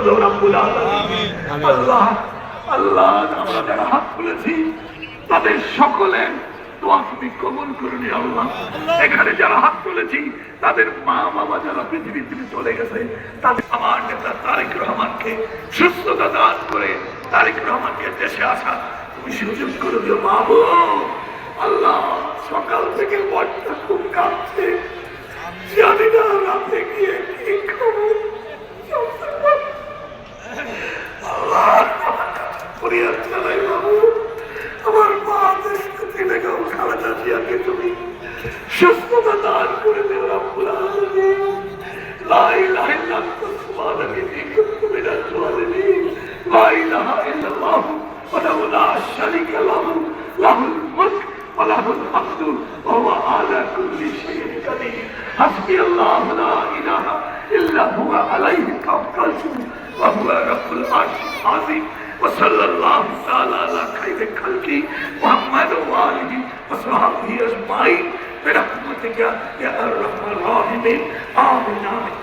করে দেবো রাব্বুল আলামিন। আল্লাহ আল্লাহ আমরা যারা হাত তুলেছি তাদের সকলে দোয়া তুমি কবুল করে নি আল্লাহ। এখানে যারা হাত তুলেছি তাদের মা বাবা যারা পৃথিবী থেকে চলে গেছে তাদের আমার নেতা তারেক রহমানকে সুস্থতা দান করে তারেক রহমানকে দেশে আসা তুমি সুযোগ করে দিও বাবু আল্লাহ সকাল থেকে বড্ডা খুব কাঁপছে। জানি না রাতে গিয়ে কি খাব আল্লাহ পরিবার চালাই বাবু আমার মা দেশকে গেল খালেদা জিয়াকে তুমি সুস্থতা দান করে দেও, রাব্বুল আলামিন। লা ইলাহা ইল্লাল্লাহ সুবহানাকা ইন্নী মিনাজ জালিমিন লা ইলাহা ইল্লাল্লাহ ওয়াহদাহু লা শারীকা লাহু, লাহুল মুলক ওয়া লাহুল হামদু, ওয়া আলা কুল্লি শাইইন কাদির। হাসবি আল্লাহ, লা ইলাহা ইল্লা হুয়া আলাইহি তাওয়াক্কালতু ওয়া হুয়া রাব্বুল আরশিল আযীম। वसल्लल्लाहु तआला अला खैर खल्की मोहम्मद व आलिहि व सहाबी अजमाइन। बिरहमतिका या अरहमर राहिमीन आमीन आमीन।